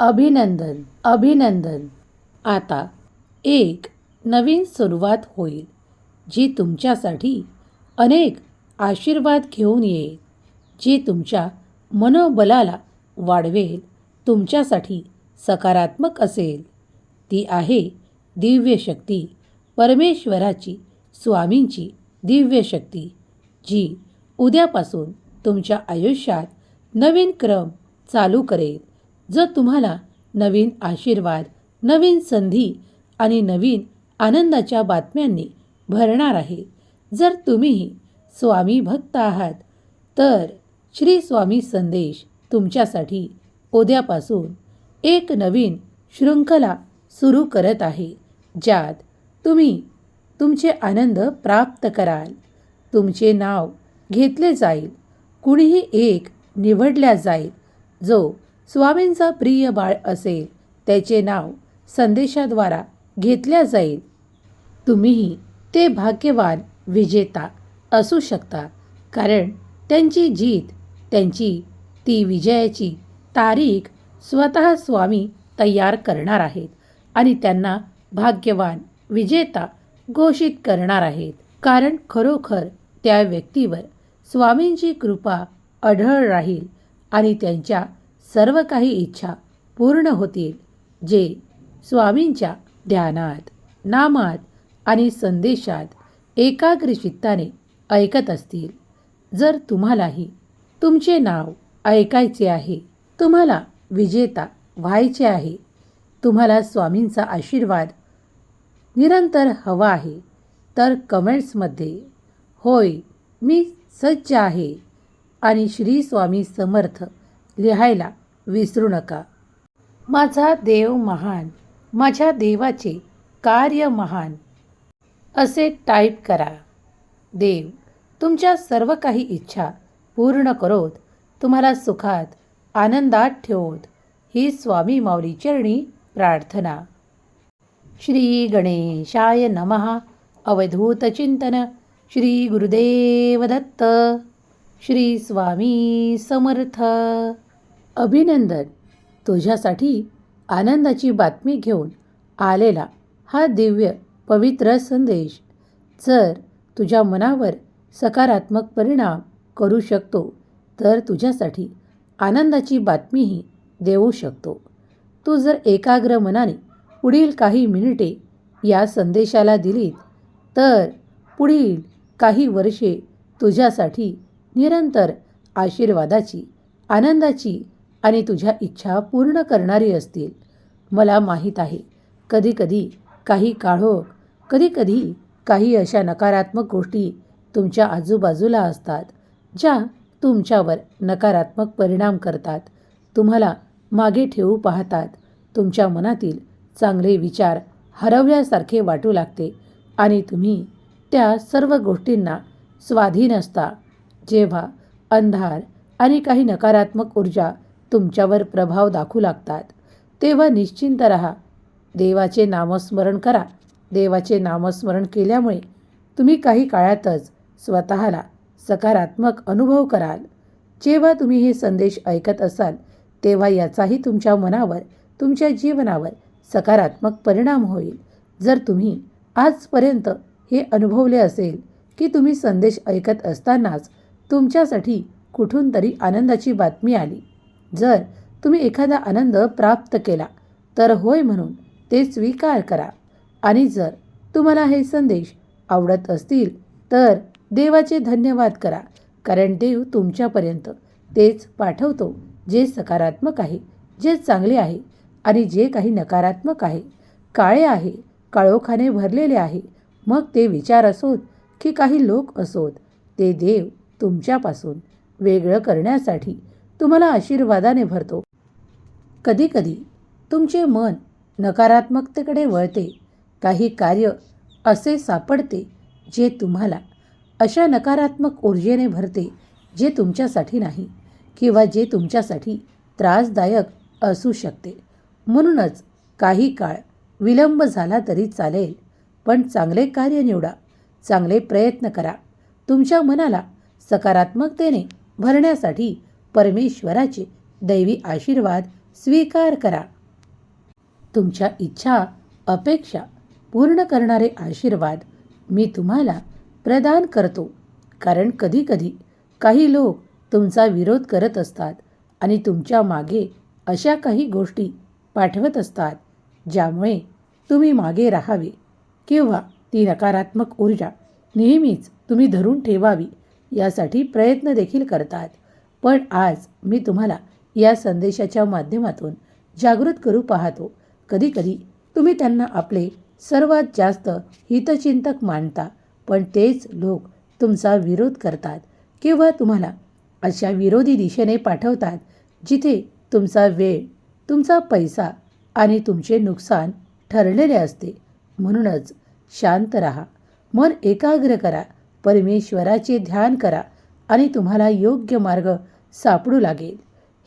अभिनंदन अभिनंदन. आता एक नवीन सुरुवात होईल जी तुमच्यासाठी अनेक आशीर्वाद घेऊन येईल जी तुमच्या मनोबलाला वाढवेल तुमच्यासाठी सकारात्मक असेल. ती आहे दिव्य शक्ती परमेश्वराची स्वामींची दिव्य शक्ती जी उद्यापासून तुमच्या आयुष्यात नवीन क्रम चालू करेल. जर तुम्हाला नवीन आशीर्वाद नवीन संधी आणि नवीन आनंदाच्या बातम्यांनी भरणार आहे जर तुम्हीही स्वामी भक्त आहात तर श्री स्वामी संदेश तुमच्यासाठी उद्यापासून एक नवीन शृंखला सुरू करत आहे ज्यात तुम्ही तुमचे आनंद प्राप्त कराल. तुमचे नाव घेतले जाईल कुणीही एक निवडल्या जाईल जो स्वामींचा प्रिय बाळ असेल त्याचे नाव संदेशाद्वारा घेतल्या जाईल. तुम्हीही ते भाग्यवान विजेता असू शकता कारण त्यांची जीत त्यांची ती विजयाची तारीख स्वतः स्वामी तयार करणार आहेत आणि त्यांना भाग्यवान विजेता घोषित करणार आहेत. कारण खरोखर त्या व्यक्तीवर स्वामींची कृपा आढळ राहील आणि त्यांच्या सर्व काही इच्छा पूर्ण होतील जे स्वामींच्या ध्यानात नामात आणि संदेशात एकाग्र चित्ताने ऐकत असतील. जर तुम्हालाही तुमचे नाव ऐकायचे आहे तुम्हाला विजेता व्हायचे आहे तुम्हाला स्वामींचा आशीर्वाद निरंतर हवा आहे तर कमेंट्समध्ये होय मी सज्ज आहे आणि श्री स्वामी समर्थ लिहायला विसरू नका. माझा देव महान माझ्या देवाचे कार्य महान असे टाईप करा. देव तुमच्या सर्व काही इच्छा पूर्ण करोत तुम्हाला सुखात आनंदात ठेवोत. ही स्वामी माऊली चरणी प्रार्थना. श्री गणेशाय नमः. अवधूत चिंतन. श्री गुरुदेव दत्त. श्री स्वामी समर्थ. अभिनंदन. तुझ्यासाठी आनंदाची बातमी घेऊन आलेला हा दिव्य पवित्र संदेश. जर तुझ्या मनावर सकारात्मक परिणाम करू शकतो तर तुझ्यासाठी आनंदाची बातमीही देऊ शकतो. तू जर एकाग्र मनाने पुढील काही मिनिटे या संदेशाला दिलीत तर पुढील काही वर्षे तुझ्यासाठी निरंतर आशीर्वादाची आनंदाची आणि तुझ्या इच्छा पूर्ण करणारी असतील. मला माहीत आहे कधीकधी काही काळोख कधीकधी काही अशा नकारात्मक गोष्टी तुमच्या आजूबाजूला असतात ज्या तुमच्यावर नकारात्मक परिणाम करतात. तुम्हाला मागे ठेवू पाहतात. तुमच्या मनातील चांगले विचार हरवल्यासारखे वाटू लागते आणि तुम्ही त्या सर्व गोष्टींना स्वाधीन असता. जेव्हा अंधार आणि काही नकारात्मक ऊर्जा तुमच्यावर प्रभाव दाखवू लागतात. तेव्हा निश्चिंत रहा. देवाचे नामस्मरण करा. देवाचे नामस्मरण केल्यामुळे तुम्ही काही काळातच स्वतःला सकारात्मक अनुभव कराल. जेव्हा तुम्ही हे संदेश ऐकत असाल तेव्हा याचाही तुमच्या मनावर तुमच्या जीवनावर सकारात्मक परिणाम होईल. जर तुम्ही आजपर्यंत हे अनुभवले असेल की तुम्ही संदेश ऐकत असतानाच तुमच्यासाठी कुठून तरी आनंदाची बातमी आली. जर तुम्ही एखादा आनंद प्राप्त केला तर होय म्हणून ते स्वीकार करा. आणि जर तुम्हाला हे संदेश आवडत असतील तर देवाचे धन्यवाद करा कारण देव तुमच्यापर्यंत तेच पाठवतो जे सकारात्मक आहे जे चांगले आहे आणि जे काही नकारात्मक आहे. काळे आहे काळोखाने भरलेले आहे मग ते विचार असोत की काही लोक असोत ते देव तुमच्यापासून वेगळं करण्यासाठी तुम्हाला आशीर्वादाने भरतो. कधीकधी तुमचे मन नकारात्मकतेकडे वळते. काही कार्य असे सापडते जे तुम्हाला अशा नकारात्मक ऊर्जेने भरते जे तुमच्यासाठी नाही किंवा जे तुमच्यासाठी त्रासदायक असू शकते. म्हणूनच काही काळ विलंब झाला तरी चालेल पण चांगले कार्य निवडा चांगले प्रयत्न करा. तुमच्या मनाला सकारात्मकतेने भरण्यासाठी परमेश्वराचे दैवी आशीर्वाद स्वीकार करा. तुमच्या इच्छा अपेक्षा पूर्ण करणारे आशीर्वाद मी तुम्हाला प्रदान करतो. कारण कधीकधी काही लोक तुमचा विरोध करत असतात आणि तुमच्या मागे अशा काही गोष्टी पाठवत असतात ज्यामुळे तुम्ही मागे राहावे किंवा ती नकारात्मक ऊर्जा नेहमीच तुम्ही धरून ठेवावी यासाठी प्रयत्न देखील करतात. पण आज मी तुम्हाला या संदेशाच्या माध्यमातून जागृत करू पाहतो. कधीकधी तुम्ही त्यांना आपले सर्वात जास्त हितचिंतक मानता पण तेच लोक तुमचा विरोध करतात किंवा तुम्हाला अशा विरोधी दिशेने पाठवतात जिथे तुमचा वेळ तुमचा पैसा आणि तुमचे नुकसान ठरलेले असते. म्हणूनच शांत राहा मन एकाग्र करा परमेश्वराचे ध्यान करा आणि तुम्हाला योग्य मार्ग सापडू लागेल.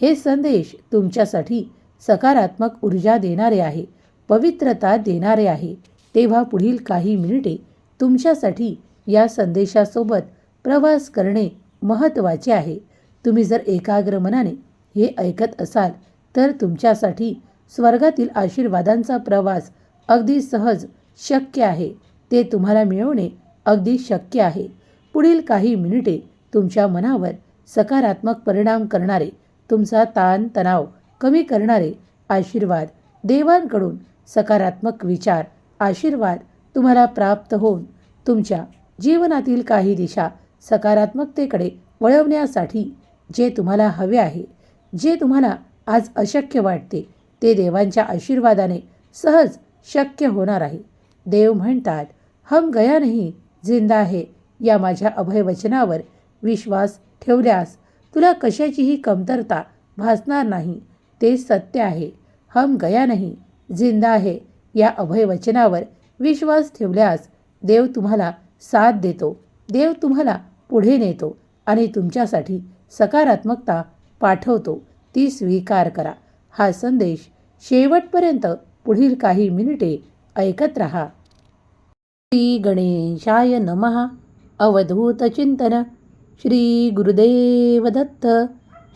हे संदेश तुमच्यासाठी सकारात्मक ऊर्जा देणारे आहे पवित्रता देणारे आहे. तेव्हा पुढील काही मिनिटे तुमच्यासाठी या संदेशासोबत प्रवास करणे महत्त्वाचे आहे. तुम्ही जर एकाग्र मनाने हे ऐकत असाल तर तुमच्यासाठी स्वर्गातील आशीर्वादांचा प्रवास अगदी सहज शक्य आहे. ते तुम्हाला मिळवणे अगदी शक्य आहे. पुढील काही मिनिटे तुमच्या मनावर सकारात्मक परिणाम करणारे तुमचा ताण तणाव कमी करणारे आशीर्वाद देवांकडून सकारात्मक विचार आशीर्वाद तुम्हाला प्राप्त होऊन तुमच्या जीवनातील काही दिशा सकारात्मकतेकडे वळवण्यासाठी जे तुम्हाला हवे आहे जे तुम्हाला आज अशक्य वाटते ते देवांच्या आशीर्वादाने सहज शक्य होणार आहे. देव म्हणतात हम गया नाही जिंदा आहे या माझ्या अभयवचनावर विश्वास ठेवल्यास तुला कशाचीही कमतरता भासणार नाही. ते सत्य आहे. हम गया नाही. जिंदा आहे. या अभयवचनावर विश्वास ठेवल्यास देव तुम्हाला साथ देतो. देव तुम्हाला पुढे नेतो आणि तुमच्यासाठी सकारात्मकता पाठवतो. ती स्वीकार करा. हा संदेश शेवटपर्यंत पुढील काही मिनिटे ऐकत रहा. श्री गणेशाय नमः. अवधूत चिंतन. श्री गुरुदेव दत्त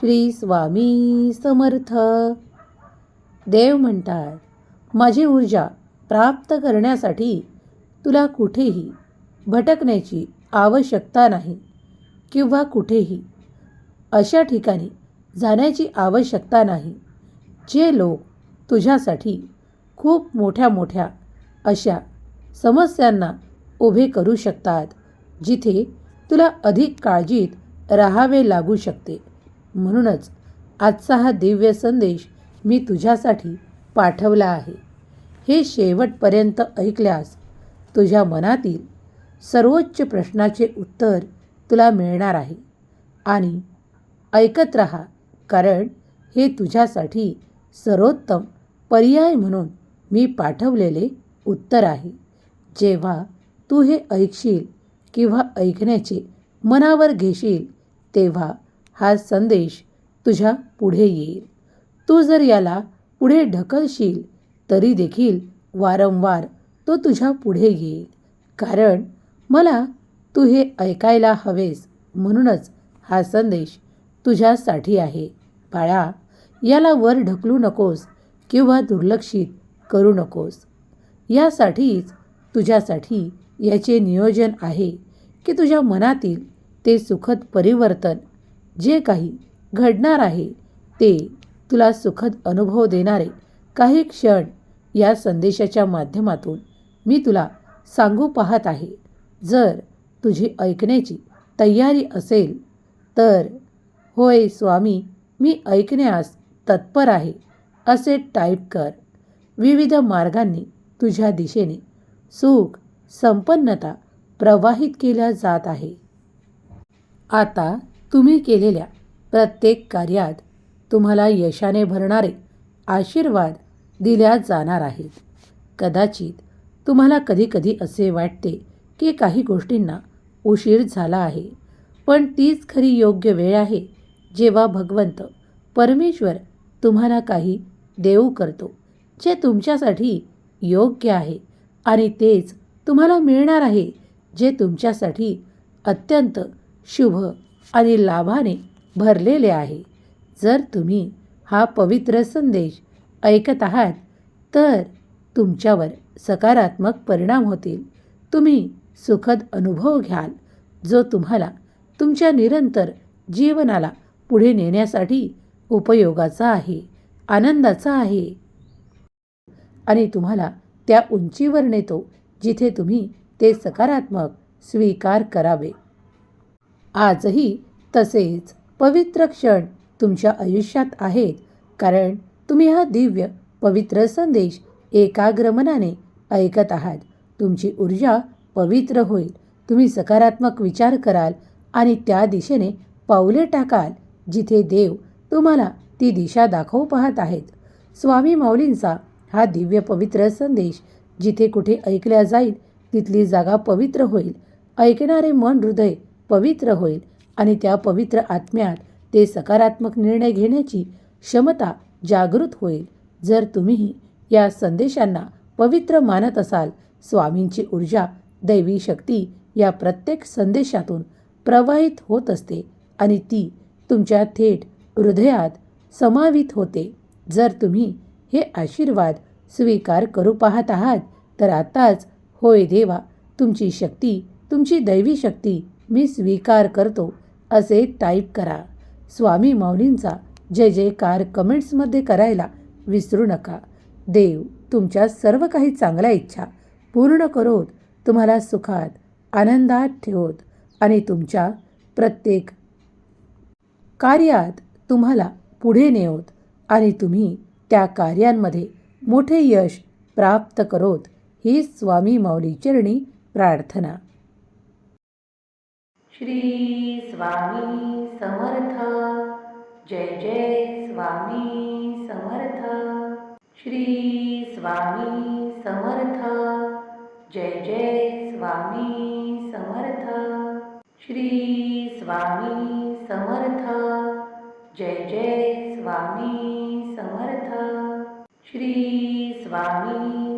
श्री स्वामी समर्थ. देव म्हणतात माझी ऊर्जा प्राप्त करण्यासाठी तुला कुठेही भटकण्याची आवश्यकता नाही किंवा कुठेही अशा ठिकाणी जाण्याची आवश्यकता नाही जे लोक तुझ्यासाठी खूप मोठ्या मोठ्या अशा समस्यांना उभे करू शकतात जिथे तुला अधिक काळजीत राहावे लागू शकते. म्हणूनच आजचा हा दिव्य संदेश मी तुझ्यासाठी पाठवला आहे. हे शेवटपर्यंत ऐकल्यास तुझ्या मनातील सर्वोच्च प्रश्नाचे उत्तर तुला मिळणार आहे. आणि ऐकत रहा कारण हे तुझ्यासाठी सर्वोत्तम पर्याय म्हणून मी पाठवलेले उत्तर आहे. जेव्हा तू हे ऐकशील किंवा ऐकण्याचे मनावर घेशील तेव्हा हा संदेश तुझ्या पुढे येईल. तू जर याला पुढे ढकलशील तरी देखील वारंवार तो तुझ्या पुढे येईल. कारण मला तू हे ऐकायला हवेस म्हणूनच हा संदेश तुझ्यासाठी आहे. बाळा याला वर ढकलू नकोस किंवा दुर्लक्षित करू नकोस. यासाठीच तुझ्यासाठी याचे नियोजन आहे. की तुझ्या मनातील ते सुखद परिवर्तन जे काही घडणार आहे ते तुला सुखद अनुभव देणारे काही क्षण या संदेशाच्या माध्यमातून मी तुला सांगू पाहत आहे. जर तुझी ऐकण्याची तयारी असेल तर होय स्वामी मी ऐकण्यास तत्पर आहे असे टाईप कर. विविध मार्गांनी तुझ्या दिशेने सुख संपन्नता प्रवाहित केल्या जात आहे. आता तुम्ही केलेल्या प्रत्येक कार्यात तुम्हाला यशाने भरणारे आशीर्वाद दिल्या जाणार आहेत. कदाचित तुम्हाला कधीकधी असे वाटते की काही गोष्टींना उशीर झाला आहे पण तीच खरी योग्य वेळ आहे जेव्हा भगवंत परमेश्वर तुम्हाला काही देऊ करतो जे तुमच्यासाठी योग्य आहे आणि तेच तुम्हाला मिळणार आहे. जे तुमच्यासाठी अत्यंत शुभ आणि लाभाने भरलेले आहे. जर तुम्ही हा पवित्र संदेश ऐकत आहात तर तुमच्यावर सकारात्मक परिणाम होतील. तुम्ही सुखद अनुभव घ्याल जो तुम्हाला तुमच्या निरंतर जीवनाला पुढे नेण्यासाठी उपयोगाचा आहे आनंदाचा आहे. आणि तुम्हाला त्या उंचीवर नेतो जिथे तुम्ही ते सकारात्मक स्वीकार करावे. आजही तसेच पवित्र क्षण तुमच्या आयुष्यात आहेत कारण तुम्ही हा दिव्य पवित्र संदेश एकाग्र मनाने ऐकत आहात. तुमची ऊर्जा पवित्र होईल. तुम्ही सकारात्मक विचार कराल आणि त्या दिशेने पावले टाकाल जिथे देव तुम्हाला ती दिशा दाखवू पाहत आहेत. स्वामी माऊलींचा हा दिव्य पवित्र संदेश जिथे कुठे ऐकल्या जाईल तिथली जागा पवित्र होईल. ऐकणारे मन हृदय पवित्र होईल आणि त्या पवित्र आत्म्यात ते सकारात्मक निर्णय घेण्याची क्षमता जागृत होईल. जर तुम्हीही या संदेशांना पवित्र मानत असाल स्वामींची ऊर्जा दैवी शक्ती या प्रत्येक संदेशातून प्रवाहित होत असते आणि ती तुमच्या थेट हृदयात समावित होते. जर तुम्ही हे आशीर्वाद स्वीकार करू पाहत आहात तर आताच होय देवा तुमची शक्ती तुमची दैवी शक्ती मी स्वीकार करतो असे टाईप करा. स्वामी माऊलींचा जय जयकार कमेंट्समध्ये करायला विसरू नका. देव तुमच्या सर्व काही चांगल्या इच्छा पूर्ण करोत तुम्हाला सुखात आनंदात ठेवत आणि तुमच्या प्रत्येक कार्यात तुम्हाला पुढे नेवत आणि तुम्ही त्या कार्यांमध्ये मोठे यश प्राप्त करोत. ही स्वामी माऊली चरणी प्रार्थना. श्री स्वामी समर्थ. जय जय स्वामी समर्थ. श्री स्वामी समर्थ. जय जय स्वामी समर्थ. श्री स्वामी समर्थ. जय जय स्वामी समर्थ. श्री स्वामी